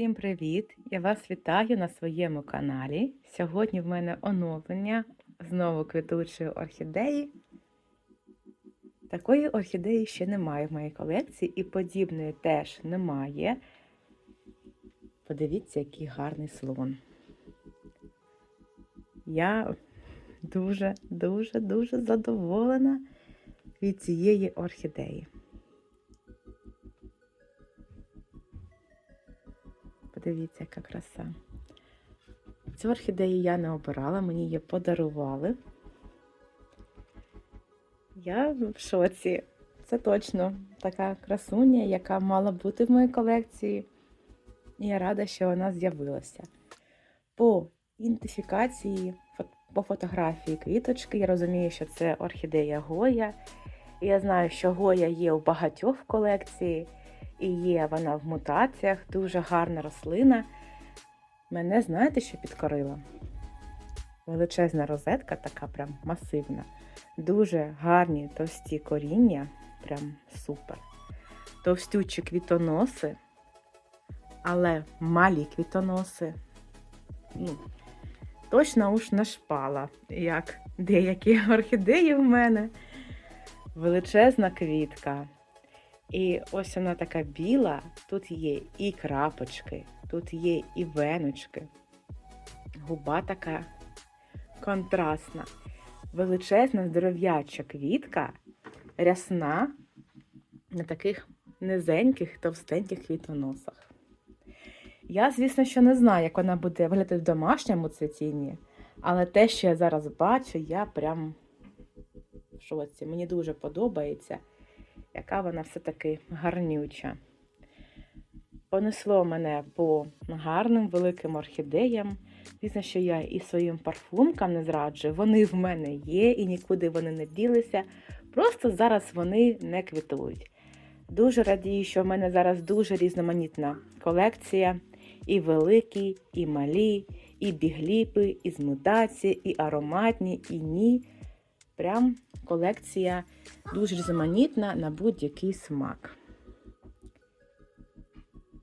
Всім привіт! Я вас вітаю на своєму каналі. Сьогодні в мене оновлення знову квітучої орхідеї. Такої орхідеї ще немає в моїй колекції і подібної теж немає. Подивіться, який гарний слон. Я дуже, дуже, дуже задоволена від цієї орхідеї. Подивіться, яка краса. Цю орхідею я не обирала, мені її подарували. Я в шоці. Це точно така красуня, яка мала бути в моїй колекції. І я рада, що вона з'явилася. По ідентифікації, по фотографії квіточки, я розумію, що це орхідея Гоя. І я знаю, що Гоя є у багатьох в колекції. І є вона в мутаціях, дуже гарна рослина. Мене, знаєте, що підкорила? Величезна розетка, така прям масивна. Дуже гарні товсті коріння, прям супер. Товстючі квітоноси, але малі квітоноси. Ну, Точно уж не шпала, як деякі орхідеї в мене. Величезна квітка. І ось вона така біла, тут є і крапочки, тут є і веночки. Губа така контрастна, величезна здоров'яча квітка, рясна на таких низеньких, товстеньких квітоносах. Я, звісно, що не знаю, як вона буде виглядати в домашньому цвітінні, але те, що я зараз бачу, я прям в шоці. Мені дуже подобається яка вона все-таки гарнюча. Понесло мене по гарним великим орхідеям. Звісно, що я і своїм парфумкам не зраджую. Вони в мене є і нікуди вони не ділися. Просто зараз вони не квітують. Дуже радію, що в мене зараз дуже різноманітна колекція. І великі, і малі, і бігліпи, і з мутації, і ароматні, і ні. Прям колекція дуже різноманітна на будь-який смак.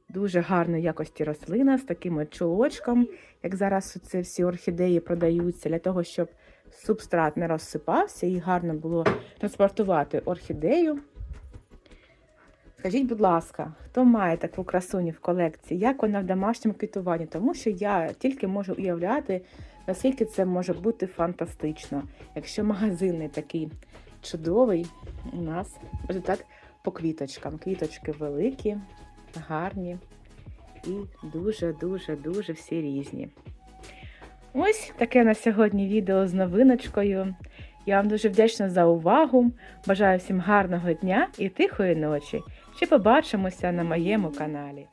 Дуже гарної якості рослина з таким чулочком, як зараз це всі орхідеї продаються, для того, щоб субстрат не розсипався і гарно було транспортувати орхідею. Скажіть, будь ласка, хто має таку красуню в колекції, як вона в домашньому квітуванні? Тому що я тільки можу уявляти, наскільки це може бути фантастично. Якщо магазин такий чудовий, у нас результат по квіточкам. Квіточки великі, гарні і дуже-дуже-дуже всі різні. Ось таке на сьогодні відео з новиночкою. Я вам дуже вдячна за увагу. Бажаю всім гарного дня і тихої ночі. Ще побачимося на моєму каналі.